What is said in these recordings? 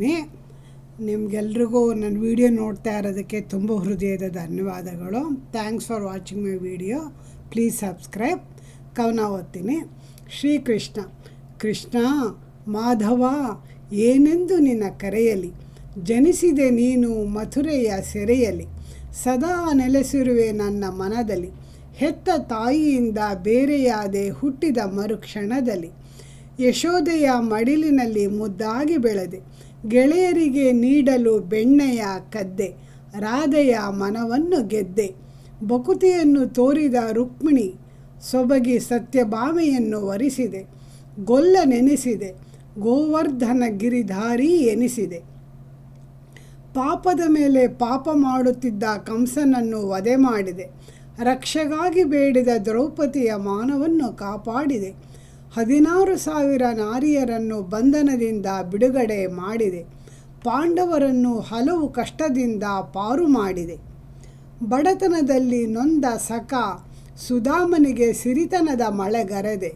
ಇದ್ದೀನಿ ನಿಮಗೆಲ್ರಿಗೂ ನನ್ನ ವಿಡಿಯೋ ನೋಡ್ತಾ ಇರೋದಕ್ಕೆ ತುಂಬ ಹೃದಯದ ಧನ್ಯವಾದಗಳು. Thanks for watching my video please subscribe ಕವನ ಓದ್ತೀನಿ. ಶ್ರೀಕೃಷ್ಣ, ಕೃಷ್ಣ, ಮಾಧವ, ಏನೆಂದು ನಿನ್ನ ಕರೆಯಲಿ? ಜನಿಸಿದೆ ನೀನು ಮಥುರೆಯ ಸೆರೆಯಲಿ ಸದಾ ನೆಲೆಸಿರುವೆ ನನ್ನ ಮನದಲ್ಲಿ. ಹೆತ್ತ ತಾಯಿಯಿಂದ ಬೇರೆಯಾದೆ ಹುಟ್ಟಿದ ಮರುಕ್ಷಣದಲ್ಲಿ. ಯಶೋದೆಯ ಮಡಿಲಿನಲ್ಲಿ ಮುದ್ದಾಗಿ ಬೆಳೆದೆ. ಗೆಳೆಯರಿಗೆ ನೀಡಲು ಬೆಣ್ಣೆಯ ಕದ್ದೆ, ರಾಧೆಯ ಮನವನ್ನು ಗೆದ್ದೆ. ಬಕುತಿಯನ್ನು ತೋರಿದ ರುಕ್ಮಿಣಿ ಸೊಬಗಿ ಸತ್ಯಭಾಮೆಯನ್ನು ವರಿಸಿದೆ, ಗೊಲ್ಲ ನೆನೆಸಿದೆ, ಗೋವರ್ಧನ ಗಿರಿಧಾರಿ ಎನಿಸಿದೆ. ಪಾಪದ ಮೇಲೆ ಪಾಪ ಮಾಡುತ್ತಿದ್ದ ಕಂಸನನ್ನು ವಧೆ ಮಾಡಿದೆ, ರಕ್ಷೆಗಾಗಿ ಬೇಡಿದ ದ್ರೌಪದಿಯ ಮಾನವನ್ನು ಕಾಪಾಡಿದೆ. ಹದಿನಾರು ಸಾವಿರ ನಾರಿಯರನ್ನು ಬಂಧನದಿಂದ ಬಿಡುಗಡೆ ಮಾಡಿದೆ. ಪಾಂಡವರನ್ನು ಹಲವು ಕಷ್ಟದಿಂದ ಪಾರು ಮಾಡಿದೆ. ಬಡತನದಲ್ಲಿ ನೊಂದ ಸಖ ಸುಧಾಮನಿಗೆ ಸಿರಿತನದ ಮಳೆಗರೆದೆ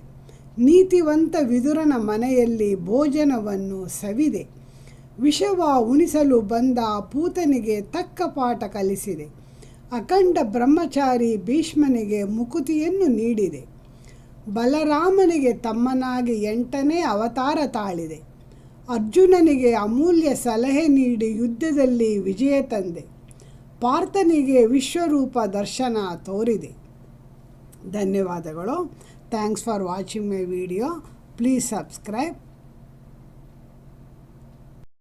ನೀತಿವಂತ ವಿದುರನ ಮನೆಯಲ್ಲಿ ಭೋಜನವನ್ನು ಸವಿದೆ. ವಿಷವ ಉಣಿಸಲು ಬಂದ ಪೂತನಿಗೆ ತಕ್ಕ ಪಾಠ ಕಲಿಸಿದೆ. ಅಖಂಡ ಬ್ರಹ್ಮಚಾರಿ ಭೀಷ್ಮನಿಗೆ ಮುಕುತಿಯನ್ನು ನೀಡಿದೆ. ಬಲರಾಮನಿಗೆ ತಮ್ಮನಾಗಿ ಎಂಟನೇ ಅವತಾರ ತಾಳಿದೆ. ಅರ್ಜುನನಿಗೆ ಅಮೂಲ್ಯ ಸಲಹೆ ನೀಡಿ ಯುದ್ಧದಲ್ಲಿ ವಿಜಯ ತಂದೆ. ಪಾರ್ಥನಿಗೆ ವಿಶ್ವರೂಪ ದರ್ಶನ ತೋರಿದೆ. ಧನ್ಯವಾದಗಳು. Thanks for watching my video. Please subscribe.